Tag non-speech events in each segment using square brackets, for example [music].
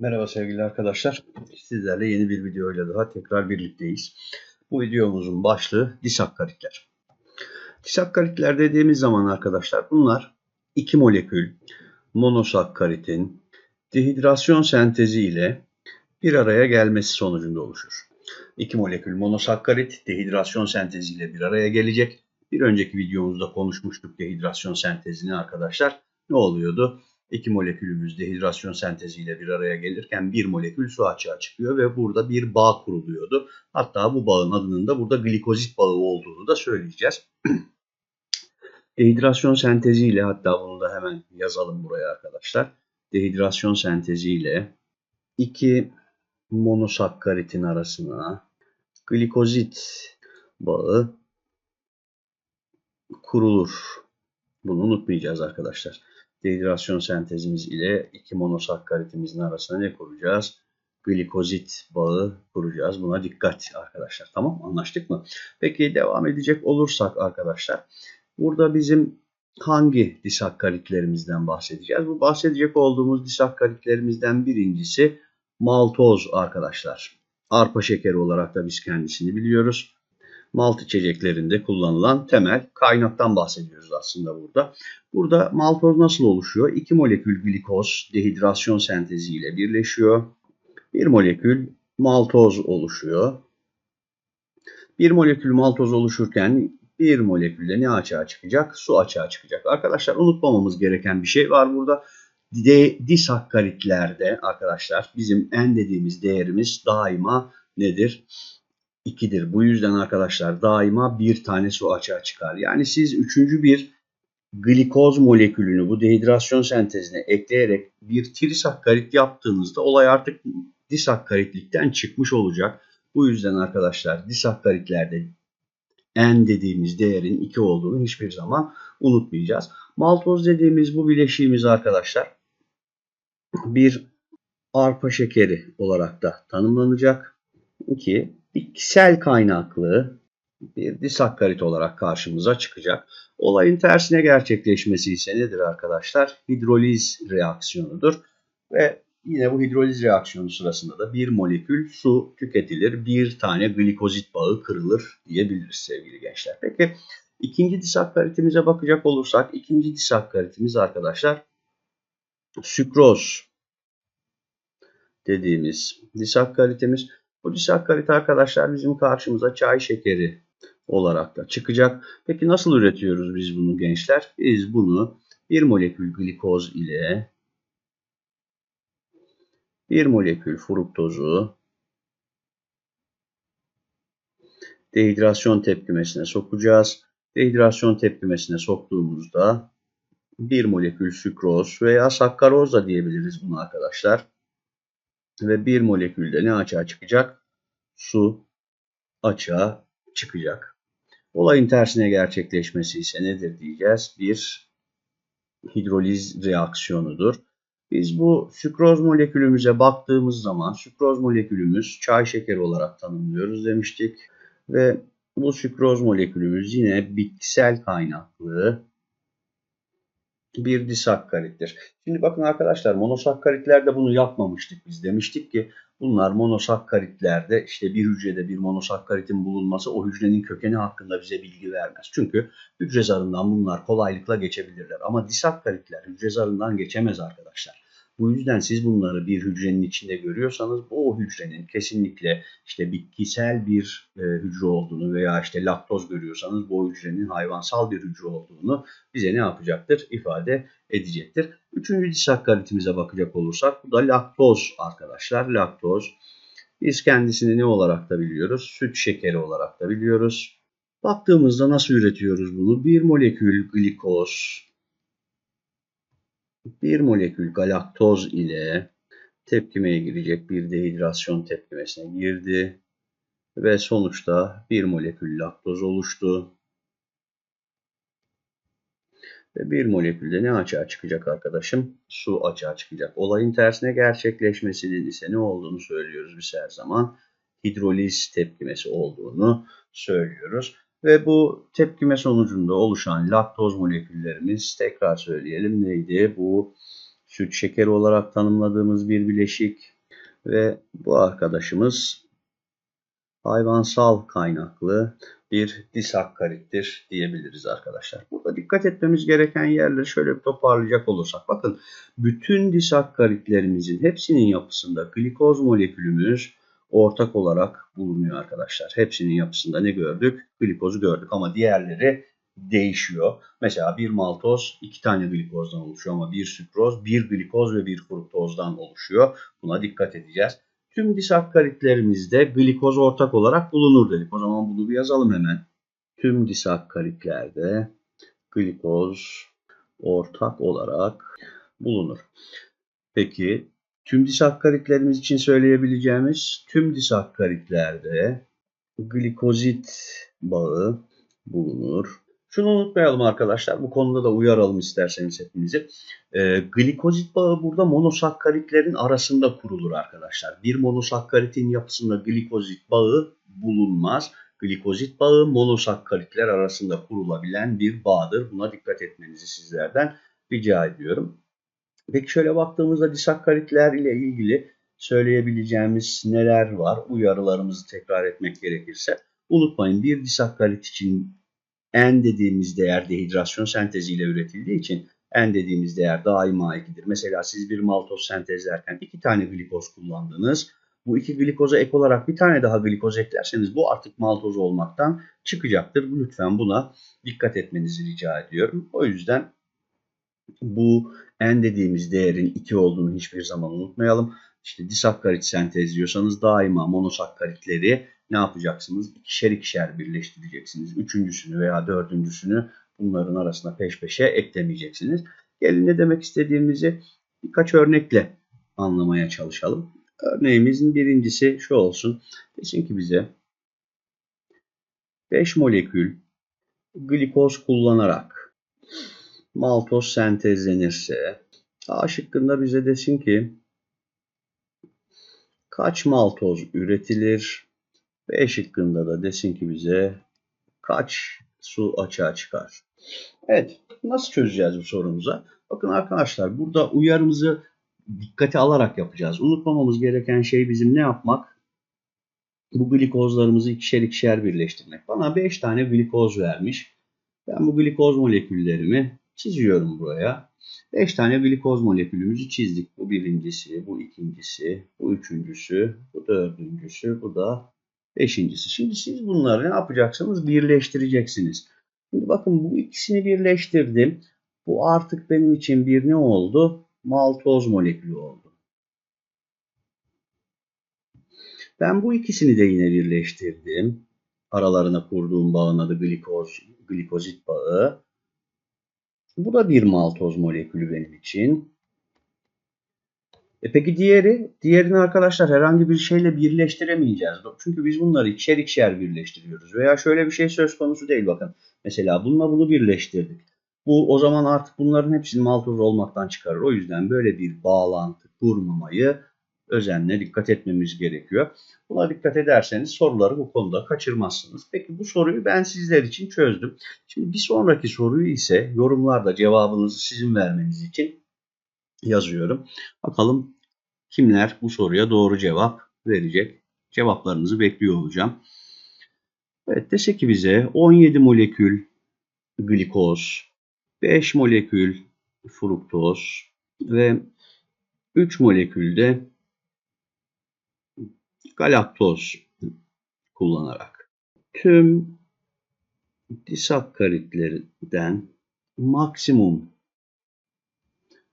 Merhaba sevgili arkadaşlar. Sizlerle yeni bir videoyla daha tekrar birlikteyiz. Bu videomuzun başlığı disakkaritler. Disakkaritler dediğimiz zaman arkadaşlar bunlar iki molekül monosakkaritin dehidrasyon sentezi ile bir araya gelmesi sonucunda oluşur. İki molekül monosakkarit dehidrasyon sentezi ile bir araya gelecek. Bir önceki videomuzda konuşmuştuk dehidrasyon sentezini arkadaşlar. Ne oluyordu? İki molekülümüz dehidrasyon senteziyle bir araya gelirken bir molekül su açığa çıkıyor ve burada bir bağ kuruluyordu. Hatta bu bağın adının da burada glikozit bağı olduğunu da söyleyeceğiz. [clears throat] dehidrasyon senteziyle hatta bunu da hemen yazalım buraya arkadaşlar. Dehidrasyon senteziyle iki monosakkaritin arasına glikozit bağı kurulur. Bunu unutmayacağız arkadaşlar dehidrasyon sentezimiz ile iki monosakkaritimizin arasına ne kuracağız? Glikozit bağı kuracağız. Buna dikkat arkadaşlar. Tamam anlaştık mı? Peki devam edecek olursak arkadaşlar. Burada bizim hangi disakkaritlerimizden bahsedeceğiz? Bu bahsedecek olduğumuz disakkaritlerimizden birincisi maltoz arkadaşlar. Arpa şekeri olarak da biz kendisini biliyoruz malt içeceklerinde kullanılan temel kaynaktan bahsediyoruz aslında burada. Burada maltoz nasıl oluşuyor? İki molekül glikoz dehidrasyon senteziyle birleşiyor. Bir molekül maltoz oluşuyor. Bir molekül maltoz oluşurken bir molekülde ne açığa çıkacak? Su açığa çıkacak. Arkadaşlar unutmamamız gereken bir şey var burada. De, disakkaritlerde arkadaşlar bizim en dediğimiz değerimiz daima nedir? 2'dir. Bu yüzden arkadaşlar daima bir tane su açığa çıkar. Yani siz üçüncü bir glikoz molekülünü bu dehidrasyon sentezine ekleyerek bir trisakkarit yaptığınızda olay artık disakkaritlikten çıkmış olacak. Bu yüzden arkadaşlar disakkaritlerde en dediğimiz değerin 2 olduğunu hiçbir zaman unutmayacağız. Maltoz dediğimiz bu bileşiğimiz arkadaşlar bir arpa şekeri olarak da tanımlanacak. 2 bitkisel kaynaklı bir disakkarit olarak karşımıza çıkacak. Olayın tersine gerçekleşmesi ise nedir arkadaşlar? Hidroliz reaksiyonudur. Ve yine bu hidroliz reaksiyonu sırasında da bir molekül su tüketilir, bir tane glikozit bağı kırılır diyebiliriz sevgili gençler. Peki ikinci disakkaritimize bakacak olursak, ikinci disakkaritimiz arkadaşlar sükroz dediğimiz disakkaritimiz. Bu disakkarit arkadaşlar bizim karşımıza çay şekeri olarak da çıkacak. Peki nasıl üretiyoruz biz bunu gençler? Biz bunu bir molekül glikoz ile bir molekül fruktozu dehidrasyon tepkimesine sokacağız. Dehidrasyon tepkimesine soktuğumuzda bir molekül sükroz veya sakkaroz da diyebiliriz bunu arkadaşlar ve bir molekülde ne açığa çıkacak? Su açığa çıkacak. Olayın tersine gerçekleşmesi ise nedir diyeceğiz? Bir hidroliz reaksiyonudur. Biz bu sükroz molekülümüze baktığımız zaman sükroz molekülümüz çay şekeri olarak tanımlıyoruz demiştik. Ve bu sükroz molekülümüz yine bitkisel kaynaklı bir disakkarittir. Şimdi bakın arkadaşlar monosakkaritlerde bunu yapmamıştık biz. Demiştik ki bunlar monosakkaritlerde işte bir hücrede bir monosakkaritin bulunması o hücrenin kökeni hakkında bize bilgi vermez. Çünkü hücre zarından bunlar kolaylıkla geçebilirler. Ama disakkaritler hücre zarından geçemez arkadaşlar. Bu yüzden siz bunları bir hücrenin içinde görüyorsanız o hücrenin kesinlikle işte bitkisel bir e, hücre olduğunu veya işte laktoz görüyorsanız bu hücrenin hayvansal bir hücre olduğunu bize ne yapacaktır? ifade edecektir. Üçüncü disakkaritimize bakacak olursak bu da laktoz arkadaşlar. Laktoz biz kendisini ne olarak da biliyoruz? Süt şekeri olarak da biliyoruz. Baktığımızda nasıl üretiyoruz bunu? Bir molekül glikoz bir molekül galaktoz ile tepkimeye girecek bir dehidrasyon tepkimesine girdi ve sonuçta bir molekül laktoz oluştu. Ve bir molekülde ne açığa çıkacak arkadaşım? Su açığa çıkacak. Olayın tersine gerçekleşmesinin ise ne olduğunu söylüyoruz biz her zaman. Hidroliz tepkimesi olduğunu söylüyoruz. Ve bu tepkime sonucunda oluşan laktoz moleküllerimiz tekrar söyleyelim neydi? Bu süt şekeri olarak tanımladığımız bir bileşik ve bu arkadaşımız hayvansal kaynaklı bir disakkarittir diyebiliriz arkadaşlar. Burada dikkat etmemiz gereken yerleri şöyle bir toparlayacak olursak. Bakın bütün disakkaritlerimizin hepsinin yapısında glikoz molekülümüz ortak olarak bulunuyor arkadaşlar. Hepsinin yapısında ne gördük? Glikozu gördük ama diğerleri değişiyor. Mesela bir maltoz iki tane glikozdan oluşuyor ama bir sükroz bir glikoz ve bir fruktozdan oluşuyor. Buna dikkat edeceğiz. Tüm disakkaritlerimizde glikoz ortak olarak bulunur dedik. O zaman bunu bir yazalım hemen. Tüm disakkaritlerde glikoz ortak olarak bulunur. Peki tüm disakkaritlerimiz için söyleyebileceğimiz tüm disakkaritlerde glikozit bağı bulunur. Şunu unutmayalım arkadaşlar. Bu konuda da uyaralım isterseniz hepinizi. E, glikozit bağı burada monosakkaritlerin arasında kurulur arkadaşlar. Bir monosakkaritin yapısında glikozit bağı bulunmaz. Glikozit bağı monosakkaritler arasında kurulabilen bir bağdır. Buna dikkat etmenizi sizlerden rica ediyorum. Peki şöyle baktığımızda disakkaritler ile ilgili söyleyebileceğimiz neler var? Uyarılarımızı tekrar etmek gerekirse. Unutmayın bir disakkarit için N dediğimiz değer dehidrasyon senteziyle üretildiği için N dediğimiz değer daima 2'dir. Mesela siz bir maltoz sentezlerken iki tane glikoz kullandınız. Bu iki glikoza ek olarak bir tane daha glikoz eklerseniz bu artık maltoz olmaktan çıkacaktır. Lütfen buna dikkat etmenizi rica ediyorum. O yüzden bu N dediğimiz değerin 2 olduğunu hiçbir zaman unutmayalım. İşte disakkarit sentezliyorsanız daima monosakkaritleri ne yapacaksınız? İkişer ikişer birleştireceksiniz. Üçüncüsünü veya dördüncüsünü bunların arasına peş peşe eklemeyeceksiniz. Gelin ne demek istediğimizi birkaç örnekle anlamaya çalışalım. Örneğimizin birincisi şu olsun. Desin ki bize 5 molekül glikoz kullanarak maltoz sentezlenirse A şıkkında bize desin ki kaç maltoz üretilir B şıkkında da desin ki bize kaç su açığa çıkar. Evet nasıl çözeceğiz bu sorumuza? Bakın arkadaşlar burada uyarımızı dikkate alarak yapacağız. Unutmamamız gereken şey bizim ne yapmak? Bu glikozlarımızı ikişer ikişer birleştirmek. Bana 5 tane glikoz vermiş. Ben bu glikoz moleküllerimi çiziyorum buraya. 5 tane glikoz molekülümüzü çizdik. Bu birincisi, bu ikincisi, bu üçüncüsü, bu dördüncüsü, bu da Beşincisi. Şimdi siz bunları ne yapacaksınız? Birleştireceksiniz. Şimdi bakın bu ikisini birleştirdim. Bu artık benim için bir ne oldu? Maltoz molekülü oldu. Ben bu ikisini de yine birleştirdim. Aralarına kurduğum bağın adı glikoz, glikozit bağı. Bu da bir maltoz molekülü benim için. E peki diğeri? Diğerini arkadaşlar herhangi bir şeyle birleştiremeyeceğiz. Çünkü biz bunları ikişer ikişer birleştiriyoruz. Veya şöyle bir şey söz konusu değil bakın. Mesela bununla bunu birleştirdik. Bu o zaman artık bunların hepsini maltoz olmaktan çıkarır. O yüzden böyle bir bağlantı kurmamayı özenle dikkat etmemiz gerekiyor. Buna dikkat ederseniz soruları bu konuda kaçırmazsınız. Peki bu soruyu ben sizler için çözdüm. Şimdi bir sonraki soruyu ise yorumlarda cevabınızı sizin vermeniz için yazıyorum. Bakalım kimler bu soruya doğru cevap verecek. Cevaplarınızı bekliyor olacağım. Evet dese ki bize 17 molekül glikoz, 5 molekül fruktoz ve 3 molekülde galaktoz kullanarak tüm disakkaritlerden maksimum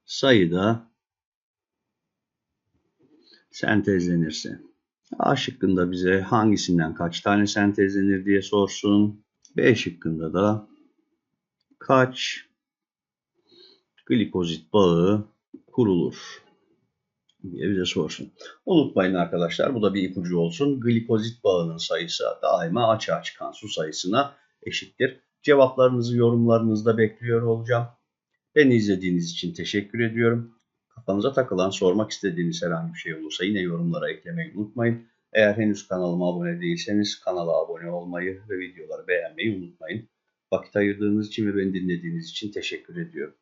sayıda sentezlenirse. A şıkkında bize hangisinden kaç tane sentezlenir diye sorsun. B şıkkında da kaç glikozit bağı kurulur diye bize sorsun. Unutmayın arkadaşlar bu da bir ipucu olsun. Glikozit bağının sayısı daima açığa çıkan su sayısına eşittir. Cevaplarınızı yorumlarınızda bekliyor olacağım. Beni izlediğiniz için teşekkür ediyorum. Kafanıza takılan, sormak istediğiniz herhangi bir şey olursa yine yorumlara eklemeyi unutmayın. Eğer henüz kanalıma abone değilseniz kanala abone olmayı ve videoları beğenmeyi unutmayın. Vakit ayırdığınız için ve beni dinlediğiniz için teşekkür ediyorum.